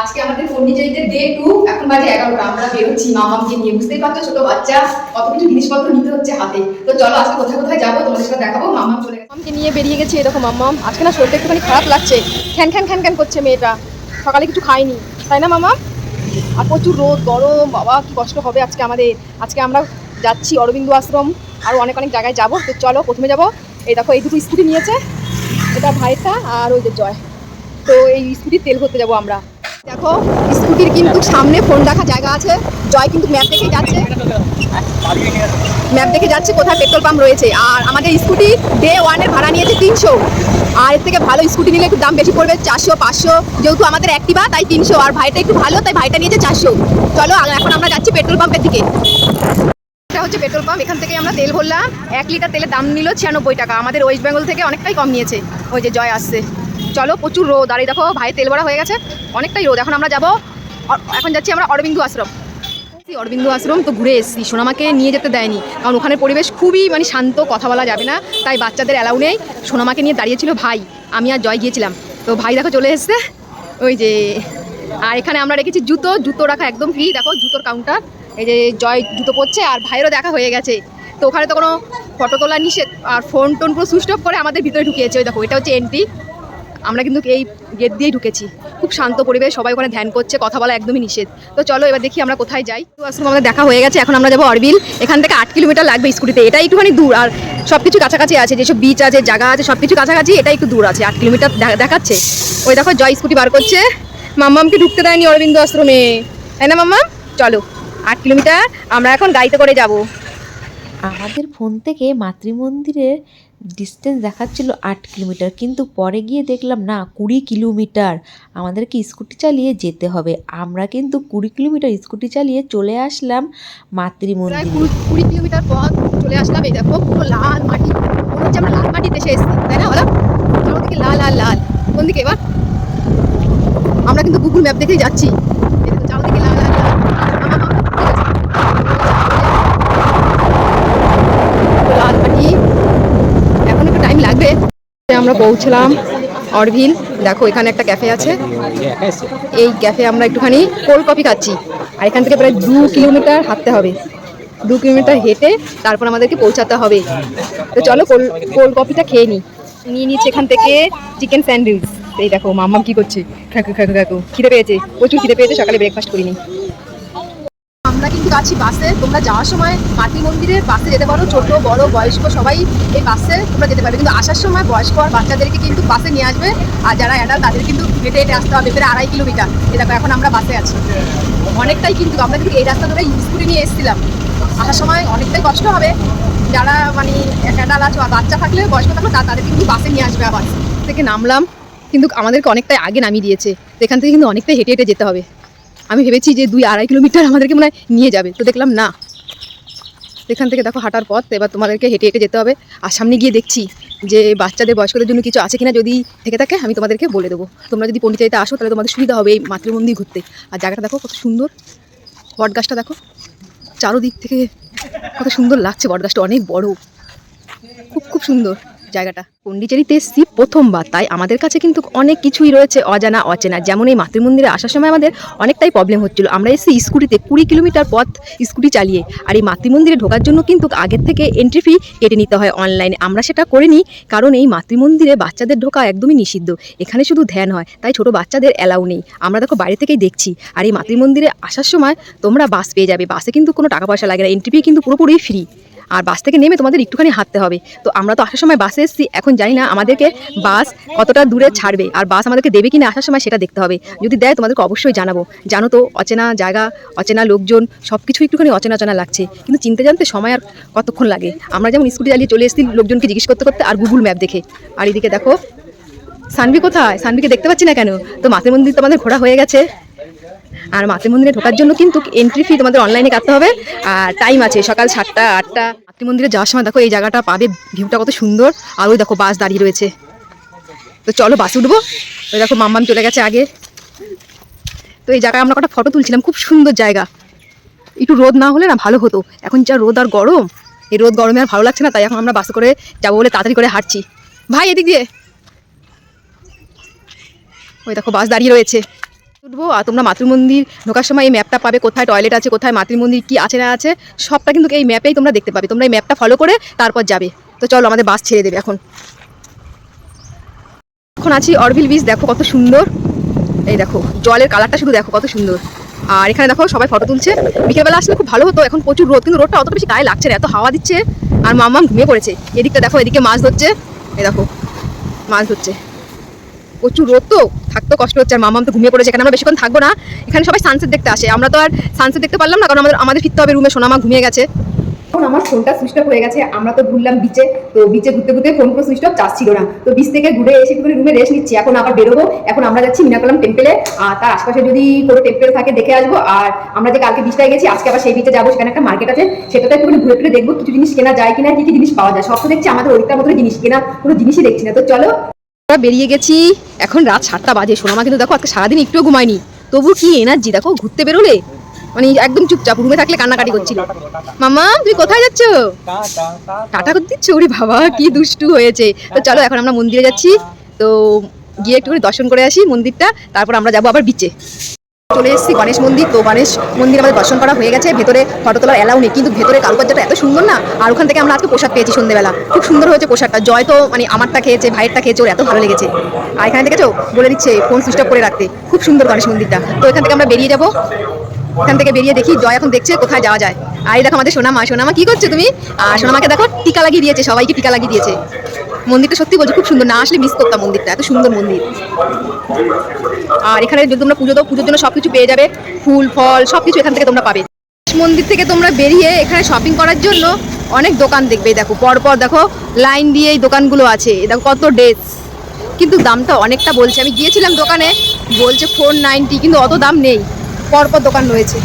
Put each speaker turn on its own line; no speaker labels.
আজকে আমাদের পন্ডিচেরিতে day to এখন বাজে এগারোটা। আমরা বেরোচ্ছি মামাকে নিয়ে, বুঝতেই পারছ? ছোট বাচ্চা, কত কিছু জিনিসপত্র নিতে হচ্ছে হাতে। তো চলো, আজকে কোথায় কোথায় যাব? তোমাদের সাথে দেখাবো। মামা চলে মামকে নিয়ে বেরিয়ে গেছে এরকম মাম্মাম আজকে না শরীরটা একটুখানি খারাপ লাগছে। খ্যান খ্যান খ্যান খ্যান করছে মেয়েটা। সকালে কিছু খায়নি। তাই না, মামা? আর প্রচুর রোদ, গরম। বাবা, কি কষ্ট হবে আজকে আমাদের। আজকে আমরা যাচ্ছি অরবিন্দু আশ্রম। আর অনেক অনেক জায়গায় যাব। তো চলো, প্রথমে যাব। এই দেখো, এই দুটো স্কুটি নিয়েছে। এটা ভাইটা আর ওই যে জয়। তো এই স্কুটির তেল ভরতে যাব আমরা। দেখো, স্কুটির কিন্তু সামনে ফোন রাখা জায়গা আছে। জয় কিন্তু ম্যাপ দেখে যাচ্ছে। ম্যাপ দেখে যাচ্ছে কোথায় পেট্রোল পাম্প রয়েছে। আর আমাদের স্কুটি ডে ওয়ানের ভাড়া নিয়েছে তিনশো। আর এর থেকে ভালো স্কুটি নিলে একটু দাম বেশি পড়বে, চারশো, পাঁচশো। যেহেতু আমাদের অ্যাক্টিভা তাই তিনশো। আর ভাইটা একটু ভালো, তাই ভাইটা নিয়েছে চারশো। চলো এখন আমরা যাচ্ছি পেট্রোল পাম্পের দিকে। এটা হচ্ছে পেট্রোল পাম্প এখান থেকে আমরা তেল ভরলাম। এক লিটার তেলের দাম নিল ছিয়ানব্বই টাকা। আমাদের ওয়েস্ট বেঙ্গল থেকে অনেকটাই কম নিয়েছে। ওই যে জয় আসছে। চলো প্রচুর রোদ। আর এই দেখো, ভাই, তেল ভরা হয়ে গেছে। অনেকটাই রোদ। এখন আমরা যাব এখন যাচ্ছি আমরা অরবিন্দু আশ্রম। অরবিন্দু আশ্রম তো ঘুরে এসেছি। সোনামাকে নিয়ে যেতে দেয়নি। কারণ ওখানের পরিবেশ খুবই মানে শান্ত, কথা বলা যাবে না। তাই বাচ্চাদের অ্যালাউ নেই। সোনামাকে নিয়ে দাঁড়িয়েছিল ভাই। আমি আর জয় গিয়েছিলাম। তো ভাই দেখো চলে এসছে। ওই যে, আর এখানে আমরা রেখেছি জুতো। জুতো রাখা একদম ফ্রি দেখো, জুতোর কাউন্টার এই যে, জয় জুতো পরছে আর ভাইয়েরও দেখা হয়ে গেছে। তো ওখানে তো কোনো ফটো তোলা নিষেধ। আর ফোন টোন পুরো সুইচ অফ করে আমাদের ভিতরে ঢুকিয়েছে। ওই দেখো, এটা হচ্ছে এন্ট্রি আমরা কিন্তু এই গেট দিয়েই ঢুকেছি। খুব শান্ত পরিবেশ, সবাই ওখানে ধ্যান করছে, কথা বলা একদমই নিষেধ। তো চলো এবার দেখি আমরা কোথায় যাই। তো আশ্রম আমাদের দেখা হয়ে গেছে, এখন আমরা যাব অরবিল। এখান থেকে আট কিলোমিটার লাগবে স্কুটিতে এটা একটুখানি দূর। আর সব কিছু কাছাকাছি আছে, যেসব বিচ আছে, জায়গা আছে সব কিছু কাছাকাছি এটা একটু দূর আছে, আট কিলোমিটার দেখা- দেখাচ্ছে। ওই দেখো, জয় স্কুটি বার করছে। মাম্মামকে ঢুকতে দেয়নি অরবিন্দ আশ্রমে। তাই না, মাম্মাম? চলো, আট কিলোমিটার, আমরা এখন গাড়িতে করে যাব।
আমাদের ফোন থেকে মাতৃমন্দিরের ডিস্টেন্স দেখাচ্ছিল আট কিলোমিটার, কিন্তু পরে গিয়ে দেখলাম, না, কুড়ি কিলোমিটার। আমাদেরকে স্কুটি চালিয়ে যেতে হবে। আমরা কিন্তু কুড়ি কিলোমিটার স্কুটি চালিয়ে চলে আসলাম মাতৃমন্দিরে।
কুড়ি কিলোমিটার পথ চলে আসলাম এই দেখো, পুরো লাল মাটি। মনে হচ্ছে আমরা লাল মাটিতে এসে এসেছি, তাই না বলো লাল লাল লাল। কোন দিকে এবার? আমরা কিন্তু গুগল ম্যাপ দেখেই যাচ্ছি এই দেখো, চারদিকে লাল লাল লাল আমা, আমা, ঠিক আছে। লাল মাটি এখন একটু টাইম লাগবে আমরা পৌঁছলাম অরভিল। দেখো, এখানে একটা ক্যাফে আছে। এই ক্যাফে আমরা একটুখানি কোল্ড কফি খাচ্ছি। আর এখান থেকে প্রায় দু কিলোমিটার হাঁটতে হবে। দু কিলোমিটার হেঁটে তারপর আমাদেরকে পৌঁছাতে হবে। তো চলো কোল্ড কফিটা খেয়ে নিই নিয়ে নিচ্ছি এখান থেকে চিকেন স্যান্ডউইচ। এই দেখো, মাম্মাম কি করছে? খাকু খাকু খাকু। খিদে পেয়েছে। প্রচুর খিদে পেয়েছে, সকালে ব্রেকফাস্ট করিনি। আমরা কিন্তু আছি বাসে। তোমরা যাওয়ার সময় মাটি মন্দিরের বাসে যেতে পারো, ছোট, বড়, বয়স্ক সবাই এই বাসে তোমরা যেতে পারবে। কিন্তু আসার সময় বয়স্ক আর বাচ্চাদেরকে কিন্তু বাসে নিয়ে আসবে আর যারা অ্যাডাল্ট তাদের কিন্তু হেঁটে হেঁটে আসতে হবে আড়াই কিলোমিটার। এ দেখো, এখন আমরা বাসে আছি। অনেকটাই কিন্তু আমরা কিন্তু এই রাস্তা ধরে স্কুটি নিয়ে এসেছিলাম। আসার সময় অনেকটাই কষ্ট হবে। যারা মানে অ্যাডাল্ট আছে বাচ্চা থাকলে বয়স্ক থাকলে তাদের কিন্তু বাসে নিয়ে আসবে আবার। থেকে নামলাম, কিন্তু আমাদেরকে অনেকটাই আগে নামিয়ে দিয়েছে। এখান থেকে কিন্তু অনেকটাই হেঁটে হেঁটে যেতে হবে। আমি ভেবেছি যে দুই আড়াই কিলোমিটার আমাদেরকে মনে নিয়ে যাবে। তো দেখলাম না। এখান থেকে দেখো হাঁটার পথ, এবার তোমাদেরকে হেঁটে হেঁটে যেতে হবে। আর সামনে গিয়ে দেখছি যে বাচ্চাদের, বয়স্কদের জন্য কিছু আছে কিনা যদি থেকে থাকে, আমি তোমাদেরকে বলে দেবো। তোমরা যদি পণ্ডিচারিতে আসো, তাহলে তোমাদের সুবিধা হবে এই মাতৃমন্দির ঘুরতে। আর জায়গাটা দেখো কত সুন্দর। বট গাছটা দেখো, চারোদিক থেকে কত সুন্দর লাগছে বট গাছটা অনেক বড়। খুব খুব সুন্দর। জায়গাটা। পন্ডিচেরিতে এসেছি প্রথমবার, তাই আমাদের কাছে কিন্তু অনেক কিছুই রয়েছে অজানা, অচেনা। যেমন এই মাতৃমন্দিরে আসার সময় আমাদের অনেকটাই প্রবলেম হচ্ছিল। আমরা এসেছি স্কুটিতে কুড়ি কিলোমিটার পথ স্কুটি চালিয়ে, আর এই মাতৃমন্দিরে ঢোকার জন্য কিন্তু আগের থেকে এন্ট্রি ফি কেটে নিতে হয় অনলাইনে আমরা সেটা করিনি, কারণ এই মাতৃমন্দিরে বাচ্চাদের ঢোকা একদমই নিষিদ্ধ। এখানে শুধু ধ্যান হয়, তাই ছোট বাচ্চাদের অ্যালাউ নেই। আমরা দেখো বাইরে থেকেই দেখছি, আর এই মাতৃমন্দিরে আসার সময় তোমরা বাস পেয়ে যাবে। বাসে কিন্তু কোনো টাকা পয়সা লাগে না এন্ট্রি ফি কিন্তু পুরোপুরি ফ্রি আর বাস থেকে নেমে তোমাদের একটুখানি হাঁটতে হবে। তো আমরা তো আসার সময় বাসে এসেছি, এখন জানি না আমাদেরকে বাস কতটা দূরে ছাড়বে আর বাস আমাদেরকে দেবে কিনা আসার সময় সেটা দেখতে হবে। যদি দেয় তোমাদেরকে অবশ্যই জানাব। জানো তো, অচেনা জায়গা, অচেনা লোকজন সব কিছু একটুখানি অচেনা অচেনা লাগছে। কিন্তু চিনতে জানতে সময় আর কতক্ষণ লাগে? আমরা যেমন স্কুটি চালিয়ে চলে এসেছি লোকজনকে জিজ্ঞেস করতে করতে আর গুগল ম্যাপ দেখে। আর এদিকে দেখো, সানভি কোথায়? সানভিকে দেখতে পাচ্ছি না কেন? তো মাতৃ মন্দির তোমাদের ঘোরা হয়ে গেছে। আর মাতৃ মন্দিরে ঢোকার জন্য কিন্তু এন্ট্রি ফি তোমাদের অনলাইনে কাটতে হবে। আর টাইম আছে সকাল সাতটা, আটটা। মাতৃ মন্দিরে যাওয়ার সময় দেখো এই জায়গাটা পাবে ভিউটা কত সুন্দর। আর ওই দেখো বাস দাঁড়িয়ে রয়েছে। তো চলো বাস উঠবো। ওই দেখো মাম্মাম চলে গেছে আগে। তো এই জায়গায় আমরা কটা ফটো তুলছিলাম, খুব সুন্দর জায়গা। একটু রোদ না হলে না ভালো হতো। এখন যা রোদ আর গরম, এই রোদ গরমে আর ভালো লাগছে না, তাই এখন আমরা বাসে করে যাব বলে তাড়াতাড়ি করে হাঁটছি। ভাই, এদিক দিয়ে। ওই দেখো বাস দাঁড়িয়ে রয়েছে। উঠবো আর তোমরা মাতৃমন্দির ঢোকার সময় এই ম্যাপটা পাবে, কোথায় টয়লেট আছে, কোথায় মাতৃমন্দির, কি আছে না আছে সবটা কিন্তু এই ম্যাপেই তোমরা দেখতে পাবে। তোমরা এই ম্যাপটা ফলো করে তারপর যাবে। তো চলো, আমাদের বাস ছেড়ে দেবে এখন। এখন আছি অরভিল বিচ দেখো কত সুন্দর। এই দেখো, জলের কালারটা শুধু দেখো কত সুন্দর। আর এখানে দেখো সবাই ফটো তুলছে। বিকেলবেলা আসলে খুব ভালো হতো, এখন প্রচুর রোদ, কিন্তু রোদটা অত বেশি গায়ে লাগছে না, এত হাওয়া দিচ্ছে। আর মাম্মাম ঘুমিয়ে পড়েছে। এদিকটা দেখো, এদিকে মাছ ধরছে। এই দেখো, মাছ ধরছে। প্রচুর রোদ তো থাকতো কষ্ট হচ্ছে আর মামাম তো ঘুমিয়ে পড়েছে, এখানে আমরা বেশিক্ষণ থাকব না। এখানে সবাই সানসেট দেখতে আসে। আমরা তো আর সানসেট দেখতে পারলাম না, কারণ আমাদের আমাদের ফিরতে হবে রুমে সোনামা ঘুমিয়ে গেছে। এখন আমার ফোনটা সুইচ অফ হয়ে গেছে, আমরা তো ঘুরলাম বিচে তো বিচে ঘুরতে ঘুরতে ফোন পুরো সুইচ অফ চার্জ ছিল না। তো বিচ থেকে ঘুরে এসে একটু রুমে রেস্ট নিচ্ছি, এখন আবার বেরোবো। এখন আমরা যাচ্ছি মিনাকলাম টেম্পেলে আর তার আশপাশে যদি কোনো টেম্পেল থাকে দেখে আসব। আর আমরা যে কালকে বিচটায় গেছি, আজকে আবার সেই বিচে যাব, সেখানে একটা মার্কেট আছে, সেটাতে একটু ঘুরে ফিরে দেখব, কিছু জিনিস কেনা যায় কিনা, কি কি জিনিস পাওয়া যায়। সব তো দেখছি, আমাদের ওইটার মতো জিনিস, কেনা কোনো জিনিসই দেখছি না। তো চলো। আমরা বেরিয়ে গেছি। এখন রাত সাতটা বাজে। সোনামা কিন্তু দেখো, আজকে সারাদিন একটুও ঘুমায়নি। তবু কি এনার্জি দেখো, ঘুরতে বেরোলে? মানে একদম চুপচাপ রুমে থাকলে কান্নাকাটি করছিল। মামা, তুমি কোথায় যাচ্ছ? টাটা করতে দিচ্ছ? ওরে বাবা, কি দুষ্টু হয়েছে। তো চলো, এখন আমরা মন্দিরে যাচ্ছি। তো গিয়ে একটু করে দর্শন করে আসি মন্দিরটা। তারপর আমরা যাব আবার বিচে চলে এসেছি গণেশ মন্দির। তো গণেশ মন্দির আমাদের দর্শন করা হয়ে গেছে। ভেতরে ফটো তোলার এলাও নেই। কিন্তু ভেতরে কারুকার্যটা এত সুন্দর না। আর ওখান থেকে আমরা আজকে প্রসাদ পেয়েছি সন্ধ্যেবেলা খুব সুন্দর হয়েছে প্রসাদটা। জয় তো মানে আমারটা খেয়েছে, ভাইয়েরটা খেয়েছে, ওর এত ভালো লেগেছে। আর এখানে দেখেছ? বলে দিচ্ছে ফোন সুইচ করে রাখতে। খুব সুন্দর গণেশ মন্দিরটা। তো এখান থেকে আমরা বেরিয়ে যাব। এখান থেকে বেরিয়ে দেখি, জয় এখন দেখছে কোথায় যাওয়া যায়। আর দেখো আমাদের সোনামা। সোনামা, কি করছ তুমি? আর সোনামাকে দেখো, টিকা লাগিয়ে দিয়েছে, সবাইকে টিকা লাগিয়ে দিয়েছে। মন্দিরটা সত্যি বলছি খুব সুন্দর, না আসলে মিস করতাম মন্দিরটা, এত সুন্দর মন্দির। আর এখানে যদি তোমরা পুজো দাও, পুজোর জন্য সবকিছু পেয়ে যাবে, ফুল, ফল, সবকিছু এখান থেকে তোমরা পাবে। মন্দির থেকে তোমরা বেরিয়ে এখানে শপিং করার জন্য অনেক দোকান দেখবে, দেখো, পরপর দেখো লাইন দিয়ে এই দোকানগুলো আছে দেখো কত ড্রেস কিন্তু দামটা অনেকটা বলছে, আমি গিয়েছিলাম দোকানে, বলছে ফোর নাইনটি কিন্তু অত দাম নেই, পরপর দোকান রয়েছে।